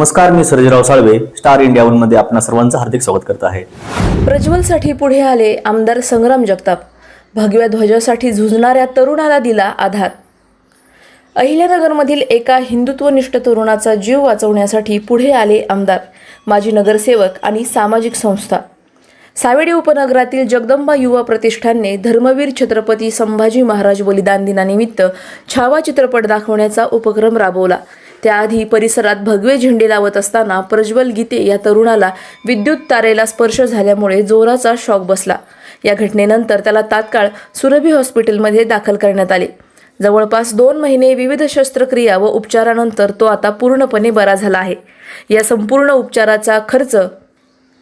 नमस्कार मी Sarjerao Salve star India वनमध्ये आपणा सर्वांचं हार्दिक स्वागत करत आहे. प्रज्वलसाठी पुढे आले आमदार संग्राम जगताप. भगव्या ध्वजासाठी झुजणाऱ्या तरुणाला दिला आधार. अहिल्यानगरमधील एका हिंदुत्वनिष्ठ तरुणाचा जीव वाचवण्यासाठी पुढे आले आमदार माजी नगरसेवक आणि सामाजिक संस्था. सावेडी उपनगरातील जगदंबा युवा प्रतिष्ठानने धर्मवीर छत्रपती संभाजी महाराज बलिदान दिनानिमित्त छावा चित्रपट दाखवण्याचा उपक्रम राबवला. त्याआधी परिसरात भगवे झेंडे लावत असताना प्रज्वल गीते या तरुणाला विद्युत तारेला स्पर्श झाल्यामुळे जोराचा शॉक बसला. या घटनेनंतर त्याला तात्काळ सुरभी हॉस्पिटलमध्ये दाखल करण्यात आले. जवळपास दोन महिने विविध शस्त्रक्रिया व उपचारानंतर तो आता पूर्णपणे बरा झाला आहे. या संपूर्ण उपचाराचा खर्च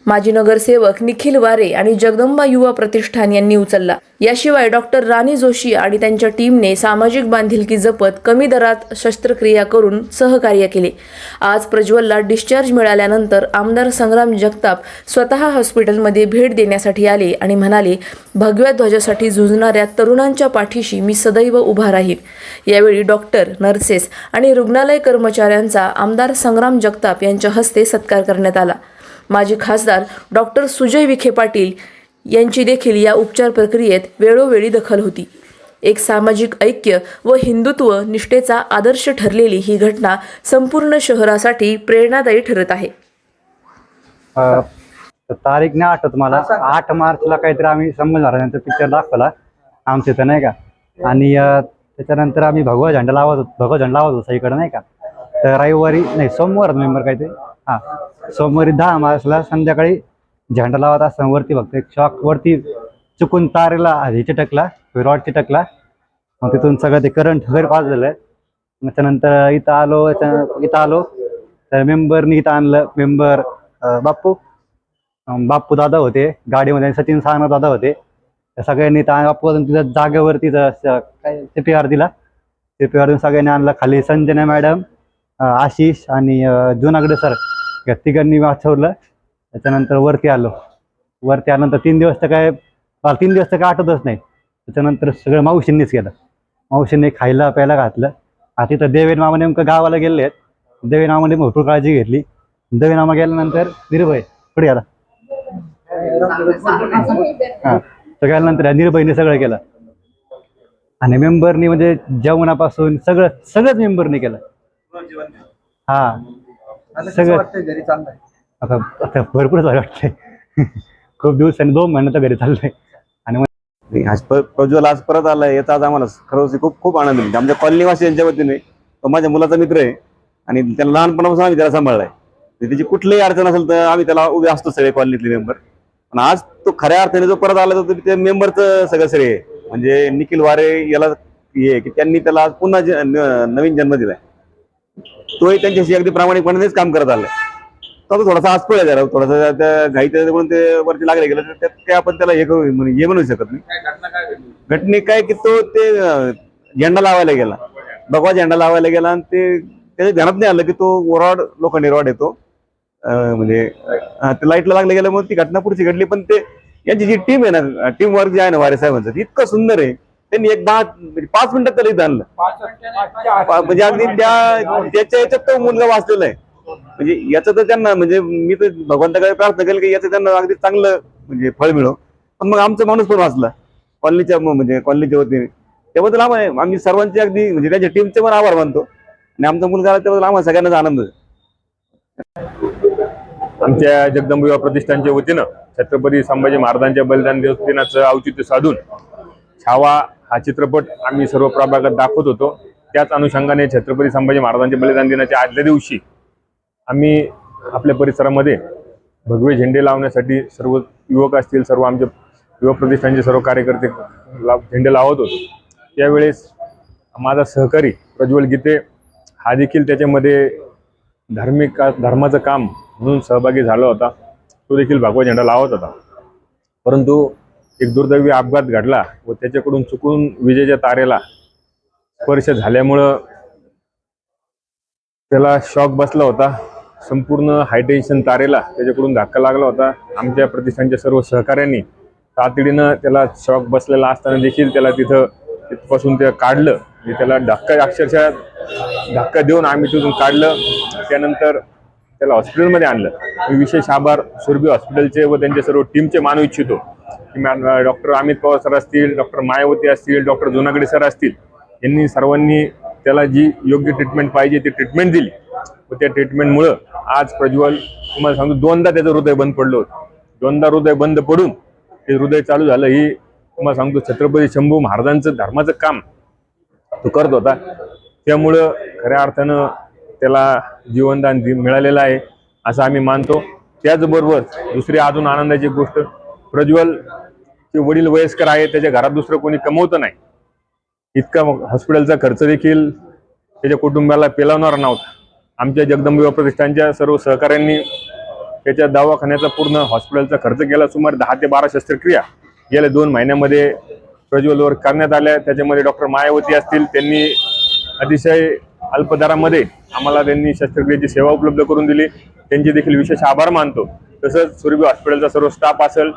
माजी नगरसेवक निखिल वारे आणि जगदंबा युवा प्रतिष्ठान यांनी उचलला. याशिवाय डॉक्टर राणी जोशी आणि त्यांच्या टीमने सामाजिक बांधिलकी जपत कमी दरात शस्त्रक्रिया करून सहकार्य केले. आज प्रज्वलला डिस्चार्ज मिळाल्यानंतर आमदार संग्राम जगताप स्वतः हॉस्पिटलमध्ये भेट देण्यासाठी आले आणि म्हणाले भगव्या ध्वजासाठी झुंजणाऱ्या तरुणांच्या पाठीशी मी सदैव उभा राहील. यावेळी डॉक्टर नर्सेस आणि रुग्णालय कर्मचाऱ्यांचा आमदार संग्राम जगताप यांच्या हस्ते सत्कार करण्यात आला. माजी खासदार डॉक्टर सुजय विखे पाटील यांची देखील या उपचार प्रक्रियेत वेळोवेळी दखल होती. एक सामाजिक ऐक्य व हिंदुत्व निष्ठेचा आदर्श ठरलेली ही घटना संपूर्ण शहरासाठी प्रेरणादायी ठरत आहे. तारीख नाही आठवत मला. आठ मार्चला काहीतरी आम्ही संबंध महाराजांचा पिक्चर दाखवला. आमच्या इथं नाही का? आणि त्याच्यानंतर आम्ही भगवा झेंडा लावत होतो भगवा झेंडा लावत होतो इकडं नाही का? तर रविवारी नाही सोमवार मेंबर काहीतरी. हां. सोमवारी दहा मार्चला संध्याकाळी झेंडा लावत असताना वरती बघतो. एक शॉक वरती चुकून तारेला हे चिटकला रॉड चिटकला. मग तिथून सगळं ते करंट वगैरे पास झालं. मग त्यानंतर इथं आलो इथं आलो. तर मेंबरनी इथं आणलं. मेंबर बाप्पू. बाप्पू दादा होते. गाडीमध्ये सचिन सावंत दादा होते. सगळ्यांनी त्या बाप्पू तिथं जागेवरती काय सी पी आर दिला. सी पी आर सगळ्यांनी आणलं. खाली संजना मॅडम आशिष आणि जुनागडे सर या तिघांनी वाचवलं. त्याच्यानंतर वरती आलो. वरती आल्यानंतर तीन दिवस तर काय मला तीन दिवस तर काय आठवतच नाही. त्याच्यानंतर सगळं मावशींनीच केलं. मावशींनी खायला प्यायला घातलं. आता तिथं देवेन मामा नेमकं गावाला गेले आहेत. देवेन मामाने भरपूर काळजी घेतली. देवेन मामा गेल्यानंतर निर्भय पुढे आला हा सगळ्यानंतर या निर्भयने सगळं केलं. आणि मेंबरनी म्हणजे जेवणापासून सगळं सगळंच मेंबरनी केलं. हा. सगळं घरी चाललंय? आता आता भरपूर झालं वाटतंय. खूप दिवसांनी दोन महिने तर घरी चाललंय. आणि मग आज प- प्रज्वल आज परत आलाय याचा आज आम्हाला खरंच खूप खूप आनंद मिळतो आमच्या कॉलनीवासी यांच्या वतीने तो माझ्या मुलाचा मित्र आहे आणि त्याला लहानपणापासून आम्ही त्याला सांभाळलाय. तर त्याची कुठलीही अडचण असेल तर आम्ही त्याला उभे असतो सगळे कॉलनीतले मेंबर पण आज तो खऱ्या अर्थाने जो परत आला तर त्या मेंबरचं सगळं श्रेय आहे. म्हणजे निखिल वारे याला हे आहे की त्यांनी त्याला आज पुन्हा ज- न- नवीन जन्म दिलाय. तोही त्यांच्याशी अगदी प्रामाणिकपणानेच काम करत आलाय तो थोडासा आज आहे जरा थोडासा त्या घाईच्या म्हणून ते वरती लागले गेलं तर त्यात काय आपण त्याला हे करू म्हणजे हे म्हणू शकत नाही. घटने काय की तो ते झेंडा लावायला गेला. भगवा झेंडा लावायला गेला आणि ते त्याच्या ध्यानात नाही आलं की तो रॉड लोखंडी रॉड येतो म्हणजे ते लाईटला लागलं गेलं मग ती घटना पुढची घडली पण ते यांची जी टीम आहे ना टीम वर्क जे आहे ना वारे साहेबांचं ते इतकं सुंदर आहे. त्यांनी एक दहा म्हणजे पाच मिनिटात त्याला इथं आणलं. म्हणजे अगदी त्या त्याच्या याच्यात तो मुलगा वाचलेला आहे. म्हणजे याचं तर त्यांना म्हणजे मी तर भगवंताकडे प्रार्थना केली की याचं त्यांना अगदी चांगलं म्हणजे फळ मिळो. पण मग आमचा माणूस पण वाचला. कॉलनीच्या म्हणजे कॉलनीच्या वतीने. त्याबद्दल आम्हाला आम्ही सर्वांचे अगदी म्हणजे त्यांच्या टीमचे पण आभार मानतो. आणि आमचा मुलगा आला त्याबद्दल आम्हाला सगळ्यांनाच आनंद आमच्या जगदंब युवा प्रतिष्ठानच्या वतीनं छत्रपती संभाजी महाराजांच्या बलिदान दिवस दिनाचं औचित्य साधून छावा हा चित्रपट आम्ही सर्व प्रभागात दाखवत होतो. त्याच अनुषंगाने छत्रपती संभाजी महाराजांचे बलिदान दिनाच्या आदल्या दिवशी आम्ही आपल्या परिसरामध्ये भगवे झेंडे लावण्यासाठी सर्व युवक असतील सर्व आमचे युवक प्रतिष्ठानचे सर्व कार्यकर्ते लाव झेंडे लावत होतो. त्यावेळेस माझा सहकारी प्रज्वल गीते हा देखील त्याच्यामध्ये धार्मिक धर्माचं काम म्हणून सहभागी झाला होता. तो देखील भगवा झेंडा लावत होता. परंतु एक दुर्दैवी अपघात घडला व त्याच्याकडून चुकून विजेच्या तारेला स्पर्श झाल्यामुळं त्याला शॉक बसला होता. संपूर्ण हायटेन्शन तारेला त्याच्याकडून धक्का लागला होता. आमच्या प्रतिष्ठानच्या सर्व सहकाऱ्यांनी तातडीनं त्याला शॉक बसलेला असताना देखील त्याला तिथं तिथपासून ते काढलं त्याला धक्का अक्षरशः धक्का देऊन आम्ही तिथून काढलं. त्यानंतर त्याला हॉस्पिटलमध्ये आणलं. मी विशेष आभार. सुरभी हॉस्पिटलचे व त्यांच्या सर्व टीमचे मानू इच्छितो. डॉक्टर अमित पवार सर असतील डॉक्टर मायावती असतील डॉक्टर जुनागडे सर असतील यांनी सर्वांनी त्याला जी योग्य ट्रीटमेंट पाहिजे ती ट्रीटमेंट दिली. व त्या ट्रीटमेंटमुळं आज प्रज्वल तुम्हाला सांगतो दोनदा त्याचं हृदय बंद पडलं होतं. दोनदा हृदय बंद पडून ते हृदय चालू झालं. ही तुम्हाला सांगतो छत्रपती शंभू महाराजांचं धर्माचं काम तो करत होता. त्यामुळं खऱ्या अर्थानं त्याला जीवनदान मिळालेलं आहे असं आम्ही मानतो. त्याचबरोबर दुसरी अजून आनंदाची गोष्ट प्रज्वल चे वडील वयस्कर आहे त्याच्या घरात दुसरं कोणी कमवतं नाही. इतका मग हॉस्पिटलचा खर्च देखील त्याच्या कुटुंबाला पेलावणार नव्हता. आमच्या जगदंब प्रतिष्ठानच्या सर्व सहकाऱ्यांनी त्याच्या दवाखान्याचा पूर्ण हॉस्पिटलचा खर्च केला. सुमारे दहा ते बारा शस्त्रक्रिया गेल्या दोन महिन्यामध्ये प्रज्वलवर करण्यात आल्या. त्याच्यामध्ये डॉक्टर मायावती असतील त्यांनी अतिशय अल्पदरामध्ये आम्हाला त्यांनी शस्त्रक्रियेची सेवा उपलब्ध करून दिली. त्यांचे देखील विशेष आभार मानतो. तसंच सुरभी हॉस्पिटलचा सर्व स्टाफ असेल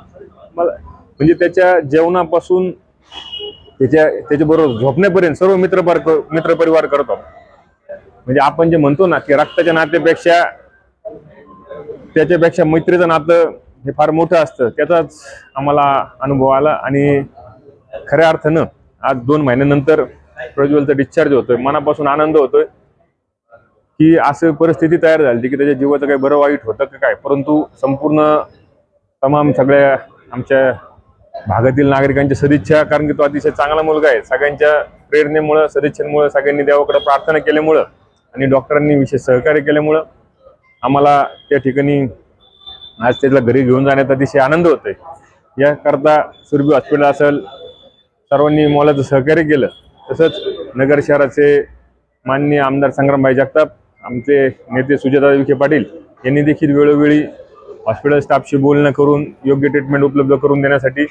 मला म्हणजे त्याच्या जेवणापासून त्याच्या त्याच्याबरोबर झोपण्यापर्यंत सर्व मित्रपर मित्रपरिवार करतो. म्हणजे आपण जे म्हणतो ना की रक्ताच्या नात्यापेक्षा त्याच्यापेक्षा मैत्रीचं नातं हे फार मोठं असतं. त्याचाच आम्हाला अनुभव आला आणि खऱ्या अर्थानं आज दोन महिन्यानंतर प्रज्वलचा डिस्चार्ज होतोय. मनापासून आनंद होतोय. की असं परिस्थिती तयार झाली की त्याच्या जीवाचं काही बरं वाईट होतं का काय? परंतु संपूर्ण तमाम सगळ्या आमच्या भागातील नागरिकांच्या सदिच्छा कारण की तो अतिशय चांगला मुलगा आहे. सगळ्यांच्या प्रेरणेमुळं सदिच्छेमुळं सगळ्यांनी देवाकडे प्रार्थना केल्यामुळं आणि डॉक्टरांनी विशेष सहकार्य केल्यामुळं आम्हाला त्या ठिकाणी आज त्याला घरी घेऊन जाण्यात अतिशय आनंद होतोय. याकरता सुरभी हॉस्पिटल असेल सर्वांनी मोलाचं सहकार्य केलं. तसंच नगर शहराचे माननीय आमदार संग्रामभाई जगताप आमचे नेते सुजाता विखे पाटील यांनी देखील वेळोवेळी हॉस्पिटल स्टाफशी बोलणं करून योग्य ट्रीटमेंट उपलब्ध करून देण्यासाठी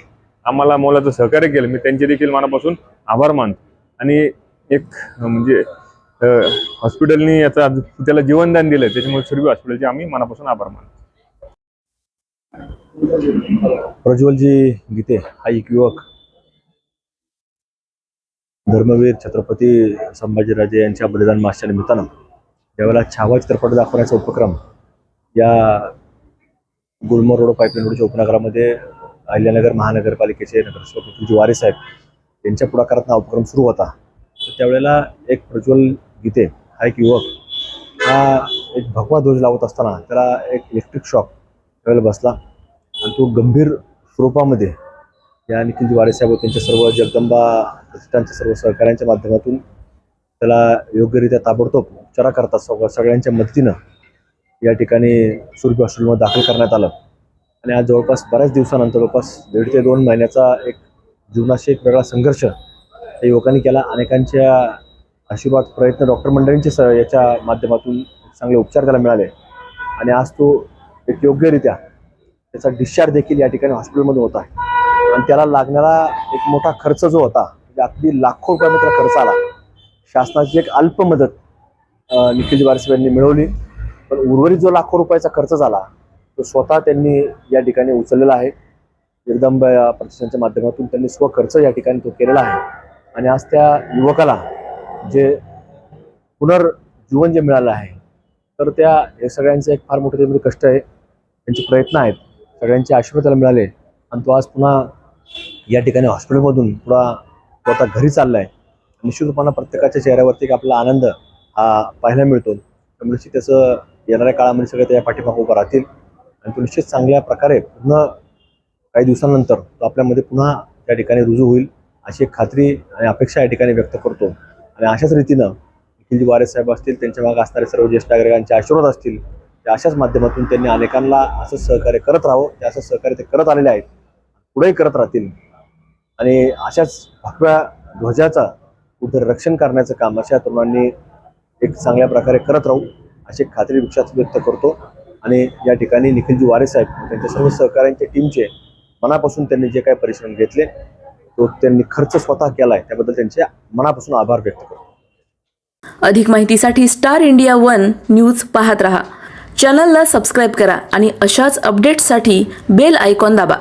आम्हाला मोलाचं सहकार्य केलं. मी त्यांचे देखील मनापासून आभार मानतो. आणि एक म्हणजे हॉस्पिटलनी याचा त्याला जीवनदान दिलं त्याच्यामुळे सुरभी हॉस्पिटलचे आम्ही मनापासून आभार मानतो. प्रज्वलजी गीते हा एक युवक. धर्मवीर छत्रपती संभाजीराजे यांच्या बलिदान मासच्या निमित्तानं त्यावेळेला छावा चित्रपट दाखवण्याचा उपक्रम या गुलमोर रोड पाईपलाईन रोडच्या उपनगरामध्ये अहिल्यानगर महानगरपालिकेचे नगरसेवक पृथ्वीजी वारे साहेब यांच्या पुढाकारात हा उपक्रम सुरू होता. तर त्यावेळेला एक प्रज्वल गीते हा एक युवक हा एक भगवा ध्वज लावत असताना त्याला एक इलेक्ट्रिक शॉक त्यावेळेला बसला आणि तो गंभीर स्वरूपामध्ये या निखिल वारे साहेब त्यांच्या सर्व जगदंबा प्रतिष्ठानच्या सर्व सहकाऱ्यांच्या माध्यमातून त्याला योग्यरित्या ताबडतोब उपचाराकरता सग सगळ्यांच्या मदतीनं या ठिकाणी सुरभी हॉस्पिटलमध्ये दाखल करण्यात आलं. आणि आज जवळपास बऱ्याच दिवसानंतर जवळपास दीड ते दोन महिन्याचा एक जीवनाशी एक वेगळा संघर्ष या युवकांनी केला. अनेकांच्या आशीर्वाद प्रयत्न डॉक्टर मंडळींचे स याच्या माध्यमातून चांगले उपचार त्याला मिळाले. आणि आज तो एक योग्यरित्या त्याचा डिस्चार्ज देखील या ठिकाणी हॉस्पिटलमधून होता आणि त्याला लागणारा एक मोठा खर्च जो होता म्हणजे अगदी लाखो रुपयामध्ये खर्च आला. शासनाची एक अल्प मदत अं, निखिल यांनी मिळवली. पण उर्वरित जो लाखो रुपयाचा खर्च झाला तो स्वतः त्यांनी या ठिकाणी उचललेला आहे. जगदंब या प्रतिष्ठानच्या माध्यमातून त्यांनी स्वखर्च या ठिकाणी तो केलेला आहे. आणि आज त्या युवकाला जे पुनर्जीवन जे मिळालं आहे तर त्या हे सगळ्यांचं एक फार मोठं त्यामध्ये कष्ट आहे. त्यांचे प्रयत्न आहेत. सगळ्यांचे आशीर्वाद त्याला मिळाले. आणि तो आज पुन्हा या ठिकाणी हॉस्पिटलमधून पुन्हा तो आता घरी चालला आहे निश्चितपणे प्रत्येकाच्या चेहऱ्यावरती एक आपला आनंद हा पाहायला मिळतो. त्यामुळे निश्चित त्याचं येणाऱ्या काळामध्ये सगळे त्याच्या पाठीमागे उभं राहतील. आणि तो निश्चित चांगल्या प्रकारे पुन्हा काही दिवसानंतर तो आपल्यामध्ये पुन्हा त्या ठिकाणी रुजू होईल अशी एक खात्री आणि अपेक्षा या ठिकाणी व्यक्त करतो. आणि अशाच रीतीनं निखिलजी वारे साहेब असतील त्यांच्या मागे असणारे सर्व ज्येष्ठ नागरिकांचे आशीर्वाद असतील त्या अशाच माध्यमातून त्यांनी अनेकांना असं सहकार्य करत राहावं ते असं सहकार्य ते करत आलेले आहेत. पुढेही करत राहतील. आणि अशाच भगव्या ध्वजाचा कुठे रक्षण करण्याचं काम अशा तरुणांनी एक चांगल्या प्रकारे करत राहू अशी खात्री विश्वास व्यक्त करतो. आणि या ठिकाणी निखिलजी वारे साहेब त्यांच्या सर्व सहकाऱ्यांच्या टीमचे मनापासून त्यांनी जे काही परिश्रम घेतले तो त्यांनी खर्च स्वतः केला आहे त्याबद्दल त्यांचे मनापासून आभार व्यक्त करतो. अधिक माहितीसाठी स्टार इंडिया वन न्यूज पाहत रहा. चॅनलला सबस्क्राईब करा आणि अशाच अपडेट्ससाठी बेल आयकॉन दाबा.